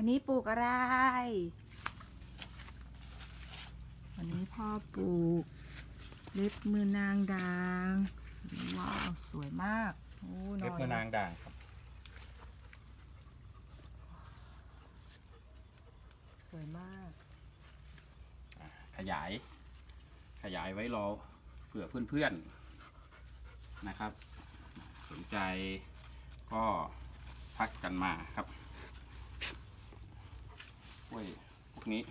วันนี้ปลูกอะไร วันนี้พ่อปลูกเล็บมือนางด่าง ว้าว สวยมากโอ้หน่เล็บมือนางด่างครับ สวยมาก ขยาย ขยายไว้รอเผื่อเพื่อนๆนะครับ สนใจก็ทักกันมาครับกล้วยพวก นี้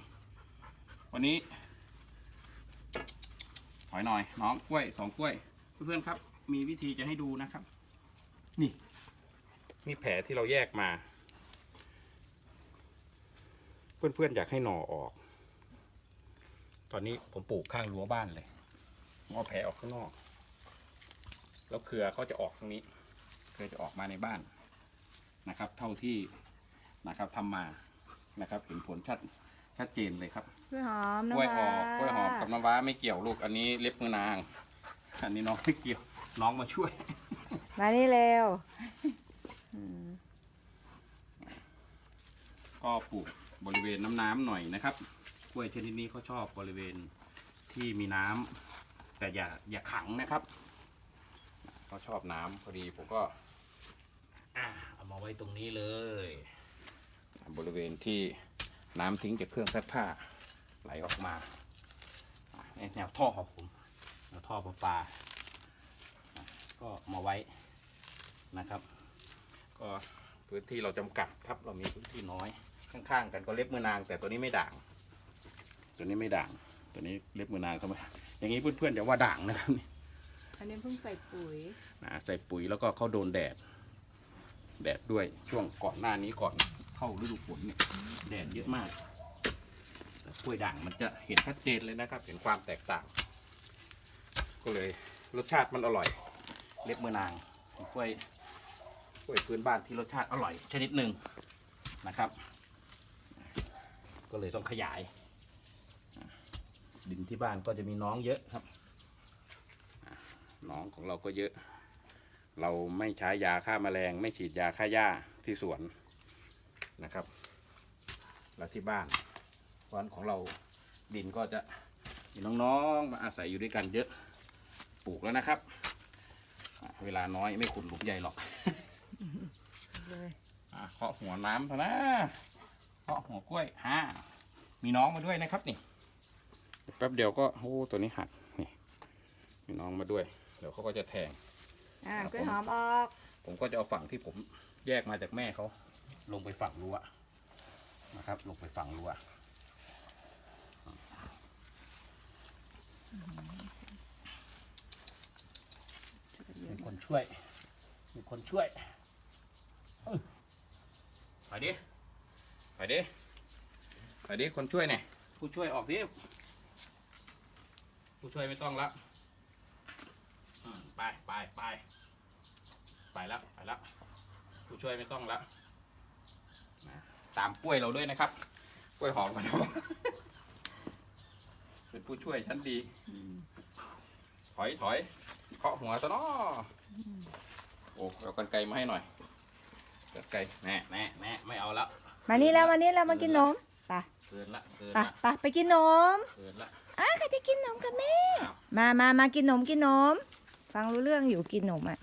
วันนี้ ถอยหน่อย น้องกล้วยสองกล้วย เพื่อนๆครับ มีวิธีจะให้ดูนะครับ นี่ นี่แผลที่เราแยกมา เพื่อนๆอยากให้หน่อออก ตอนนี้ผมปลูกข้างรั้วบ้านเลยผมเอาแผลออกข้างนอก แล้วเครือเขาจะออกตรงนี้ เครือจะออกมาในบ้านนะครับ เท่าที่นะครับทำมานะครับ เห็นผลชัด ชัดเจนเลยครับกล้วยหอมกน้ำล้วยหอว้ามกล้วยหอมกับน้ำว้าไม่เกี่ยวลูกอันนี้เล็บมือนาง อันนี้น้องไม่เกี่ยว น้องมาช่วย มานี่เร็วอืมก็ปลูกบริเวณน้ำน้ำๆหน่อยนะครับกล้วยชนิดนี้เขาชอบบริเวณที่มีน้ำแต่อย่าอย่าขังนะครับเขาชอบน้ำพอดีผมก็อะเอามาไว้ตรงนี้เลย บริเวณที่ น้ำทิ้งจากเครื่องซักผ้าไหลออกมาอะในแนวท่อของผมแนวท่อประปาอะก็มาไว้นะครับ ก็พื้นที่เราจำกัดครับเรามีพื้นที่น้อย ข้างๆ กันก็เล็บมือนาง แต่ตัวนี้ไม่ด่าง ตัวนี้ไม่ด่าง ตัวนี้เล็บมือนางเขาไม่อย่างนี้เพื่อนๆอย่าว่าด่างนะครับนี่อันนี้เพิ่งใส่ปุ๋ยนะใส่ปุ๋ยแล้วก็เขาโดนแดด แดดด้วยช่วงก่อนหน้านี้ก่อน เข้าฤดูฝนเนี่ยแดดเยอะมากแต่กล้วยด่างมันจะเห็นชัดเจนเลยนะครับ เห็นความแตกต่าง ก็เลยรสชาติมันอร่อย เล็บเมือนางกล้วยกล้วยพื้นบ้านที่รสชาติอร่อย ชนิดหนึ่งนะครับ ก็เลยต้องขยาย ดินที่บ้านก็จะมีน้องเยอะครับน้องของเราก็เยอะ เราไม่ใช้ยาฆ่าแมลง ไม่ฉีดยาฆ่าหญ้าที่สวน นะครับแล้วที่บ้านเพราะฉะนั้นของเราดินก็จะมีน้องๆมาอาศัยอยู่ด้วยกันเยอะปลูกแล้วนะครับอะเวลาน้อยไม่ขุดหลุมใหญ่หรอกเลยอะเคาะหัวน้ำเถอะนะเคาะหัวกล้วยฮ่ามีน้องมาด้วยนะครับนี่แป๊บเดียวก็โอ้ตัวนี้หักนี่มีน้องมาด้วย เดี๋ยวเขาก็จะแทงอ่ากล้วยหอมออก ผมก็จะเอาฝั่งที่ผมแยกมาจากแม่เขา ลงไปฝั่งรั้วนะครับ ลงไปฝั่งรั้วมีคนช่วย มีคนช่วยเอ้ยไปดิ ไปดิ ไปดิ คนช่วยเนี่ย ผู้ช่วยออกดิ ผู้ช่วยไม่ต้องละอืมไปไปไป ไปแล้ว ไปแล้ว ผู้ช่วยไม่ต้องแล้ว นะตามกล้วยเราด้วยนะครับ กล้วยหอมกันนะเป็นผู้ช่วยชั้นดี ถอยถอยเคาะหัวซะเนาะโอ้เอากันไกลมาให้หน่อยกันไกลแน่แน่แน่ไม่เอาละมานี่แล้วมานี่แล้วมากินนมไปเกินละเกินไปละไปไปกินนมเกินละอ้าใครจะกินนมกับแม่อ้าวมามามากินนมกินนม ฟังรู้เรื่องอยู่กินนมอะ